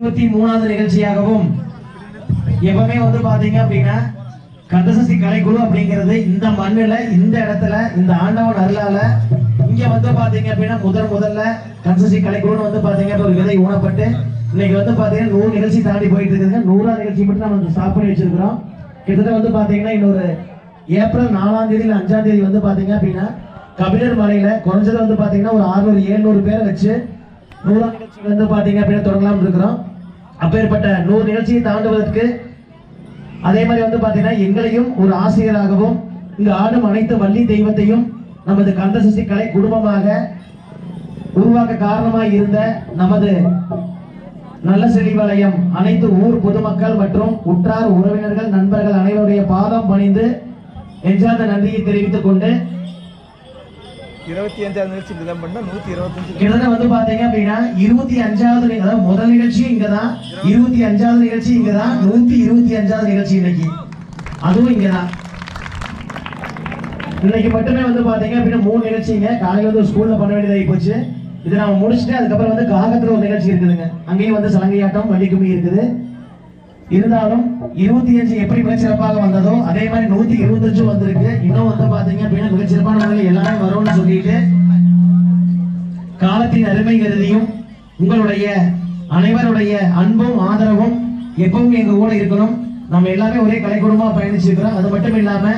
இருபத்தி மூணாவது நிகழ்ச்சியாகவும் எப்பவுமே வந்து பாத்தீங்க அப்படின்னா கந்தசசி கலைக்குழு அப்படிங்கிறது இந்த மண்ணுல இந்த இடத்துல இந்த ஆண்டவன் அருளால இங்க வந்து பாத்தீங்க அப்படின்னா முதல் முதல்ல கந்தசசி கலைக்குழுன்னு வந்து பாத்தீங்க ஒரு விதை ஊனப்பட்டு இன்னைக்கு வந்து பாத்தீங்கன்னா நூறு நிகழ்ச்சி தாண்டி போயிட்டு இருக்குதுங்க. நூறாவது நிகழ்ச்சி மட்டும் நம்ம ஸ்டாப் பண்ணி வச்சிருக்கிறோம். கிட்டத்தட்ட வந்து பாத்தீங்கன்னா இன்னொரு ஏப்ரல் நாலாம் தேதி இல்ல அஞ்சாம் தேதி வந்து பாத்தீங்க அப்படின்னா கபிலர் மலையில குறைஞ்சது வந்து பாத்தீங்கன்னா ஒரு அறுநூறு ஏழ்நூறு பேரை வச்சு நூறாம் நிகழ்ச்சி வந்து பாத்தீங்க அப்படின்னா தொடங்கலாம்னு இருக்கிறோம். அப்பேற்பட்ட நூறு நிகழ்ச்சியை தாண்டுவதற்கு அதே மாதிரி வந்து பார்த்தீங்கன்னா எங்களையும் ஒரு ஆசிரியராகவும் இங்கு ஆடும் அனைத்து வள்ளி தெய்வத்தையும் நமது கந்தசசி கலை குடும்பமாக உருவாக்க காரணமாக இருந்த நமது நல்ல செழிவாலயம் அனைத்து ஊர் பொதுமக்கள் மற்றும் உற்றார் உறவினர்கள் நண்பர்கள் அனைவருடைய பாதம் பணிந்து நெஞ்சார்ந்த நன்றியை தெரிவித்துக் கொண்டு இருபத்தி அஞ்சாவது நிகழ்ச்சி நிதம் பண்ணா நூத்தி இருபத்தஞ்சு கிட்டத்தட்ட வந்து பாத்தீங்க அப்படின்னா இருபத்தி அஞ்சாவது அதாவது முதல் நிகழ்ச்சி இங்கதான். இருபத்தி அஞ்சாவது நிகழ்ச்சி இங்கதான். நூத்தி இருபத்தி அஞ்சாவது நிகழ்ச்சி இன்னைக்கு. அதுவும் இங்கதான். இன்னைக்கு மட்டுமே வந்து பாத்தீங்க அப்படின்னா மூணு நிகழ்ச்சிங்க காலையில வந்து ஸ்கூல்ல பண்ண வேண்டியதாகி போச்சு. இதை நாம முடிச்சுட்டு அதுக்கப்புறம் வந்து காகத்துல ஒரு நிகழ்ச்சி இருக்குதுங்க. அங்கேயும் வந்து சலங்கையாட்டம் வள்ளிக்கும்மி இருக்குது. இருந்தாலும் இருபத்தி அஞ்சு எப்படி மிகச்சிறப்பாக வந்ததோ அதே மாதிரி நூத்தி இருபத்தஞ்சும் வந்திருக்கு. இன்னும் வந்து பாத்தீங்க அப்படின்னா மிகச்சிறப்பான முறையில் எல்லாமே வரும்னு சொல்லிட்டு காலத்தின் அருமை கருதியும் உங்களுடைய அனைவருடைய அன்பும் ஆதரவும் எப்பவும் எங்க கூட இருக்கணும். நம்ம எல்லாமே ஒரே கலைக்குழுமா பயணிச்சிருக்கிறோம். அது மட்டும் இல்லாம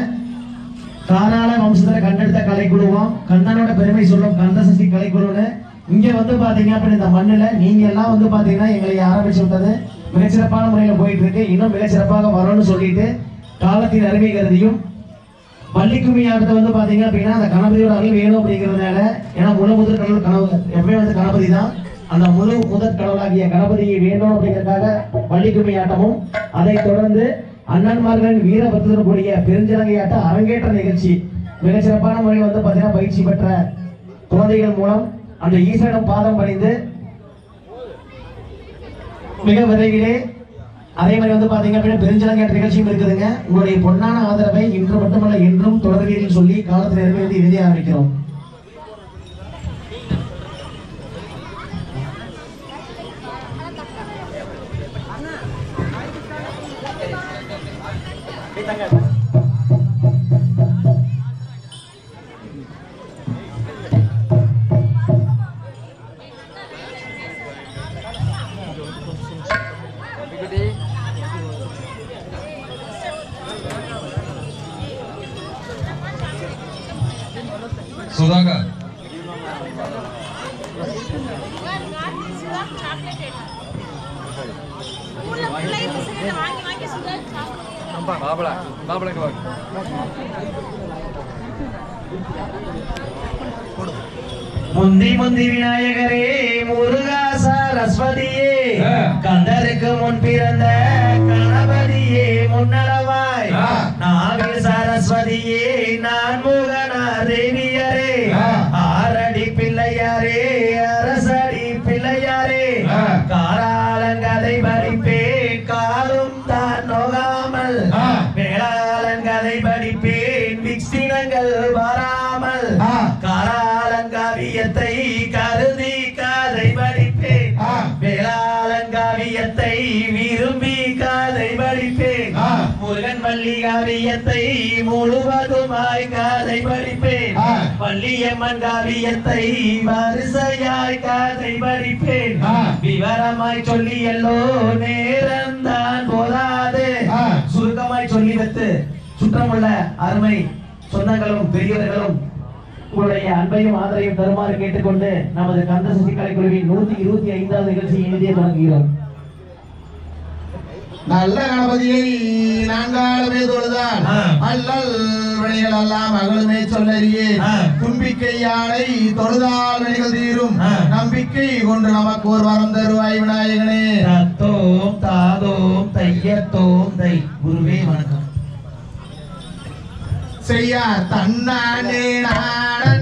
காராள வம்சத்துல கண்டெடுத்த கலைக்குழுவம் கண்ணனோட பெருமை சொல்லும் கந்தசஷ்டி கலைக்குழுன்னு இங்க வந்து பாத்தீங்க அப்படின்னு இந்த மண்ணுல நீங்க எல்லாம் வந்து பாத்தீங்கன்னா எங்களை ஆரம்பிச்சு விட்டது. மிகச்சிறப்பான முறையில் போயிட்டு இருக்கு இன்னும் மிகச்சிறப்பாக வரும்னு சொல்லிட்டு காலத்தின் அருமை கருதியும் பள்ளிக்குமி ஆட்டத்தை வந்து பாத்தீங்க அப்படின்னா அந்த கணபதியோட அருள் வேணும் அப்படிங்கிறதுனால ஏன்னா முழு முதல் கடவுள் கனவு எப்பவுமே வந்து கணபதி தான். அந்த முழு முதற் கடவுளாகிய கணபதியை வேணும் அப்படிங்கிறதுக்காக பள்ளிக்குமி ஆட்டமும் அதைத் தொடர்ந்து அண்ணன்மார்களின் வீரபத்துடன் கூடிய பெருஞ்சிலங்கை ஆட்ட அரங்கேற்ற நிகழ்ச்சி. மிகச்சிறப்பான முறையில் வந்து பார்த்தீங்கன்னா பயிற்சி பெற்ற குழந்தைகள் மூலம் அந்த ஈசனிடம் பாதம் பணிந்து மிக விரைவிலே அதே மாதிரி வந்து பாத்தீங்க அப்படின்னா பெருஞ்சலங்கேட்ட நிகழ்ச்சியும் இருக்குதுங்க. உங்களுடைய பொன்னான ஆதரவை இன்று மட்டுமல்ல என்றும் தொடர்வீர்கள் சொல்லி காலத்தில் நிறைவேற்றி எழுதி ஆரம்பிக்கிறோம். சுதாகர் பாபலாங்க வாங்க முந்தி முந்தி விநாயகரே முருகா சரஸ்வதியே. கந்தருக்கு முன் பிறந்த கணபதியே முன்னளவாய். நாவில் சரஸ்வதியே நான் முகனா தேவியரே காவியத்தை முழுவதுமாய் கதை படிப்பேன் ஆ. வள்ளியம்மன் காவியத்தை வரிசையாய் கதை படிப்பேன். விவரமாய் சொல்லி எல்லோ நேரம்தான் போதாது. சுருக்கமாய் சொல்லி வைத்து சுற்றமுள்ள அருமை சொந்தங்களும் பெரியவர்களும் உங்களுடைய அன்பையும் ஆதரையும் தருமாறு கேட்டுக்கொண்டு நமது கந்த சசி கலைக்குழுவின் நூத்தி இருபத்தி ஐந்தாவது நிகழ்ச்சியை எழுதிய தொடங்குகிறோம் நல்ல கணபதியை நான்காலுமே தொழுதான். அல்லல் வினைகள் எல்லாம் அகலுமே சொல்லறியே. தும்பிக்கை யானை தொழுதால் வினைகள் தீரும். நம்பிக்கை கொண்டு நமக்கு ஒரு வரம் தருவாய் விநாயகனே. தத்தோம் தாதோம் தையத்தோம் தை. குருவே வணக்கம். செய்யா தன்னானே நானே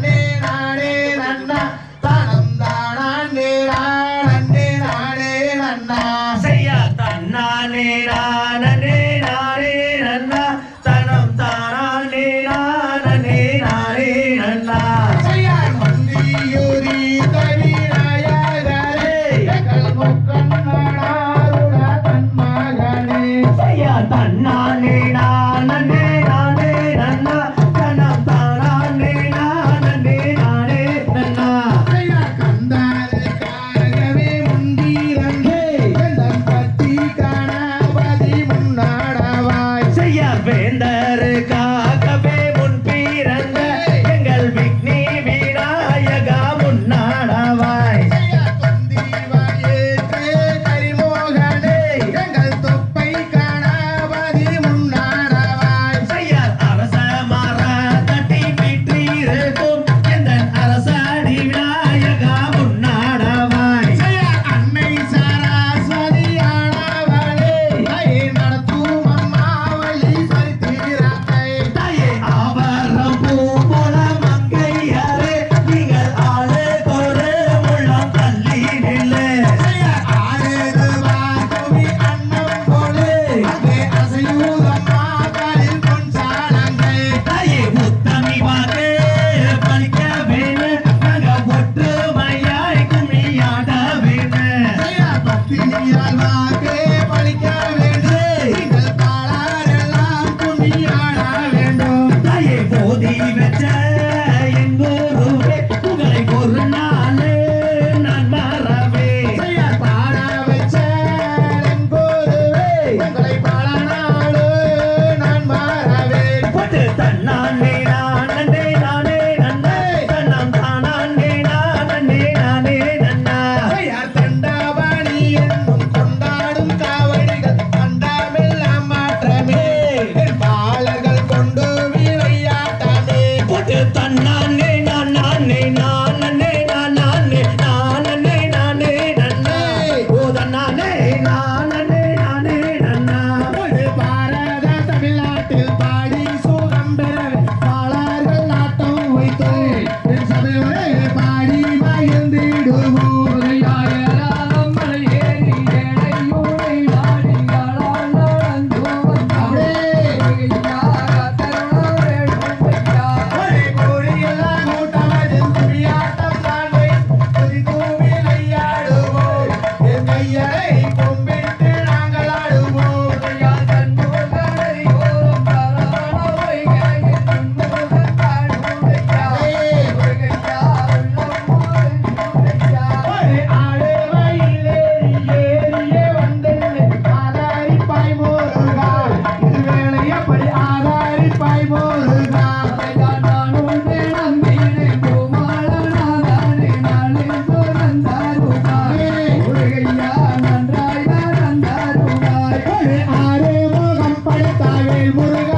படைத்தாவேல்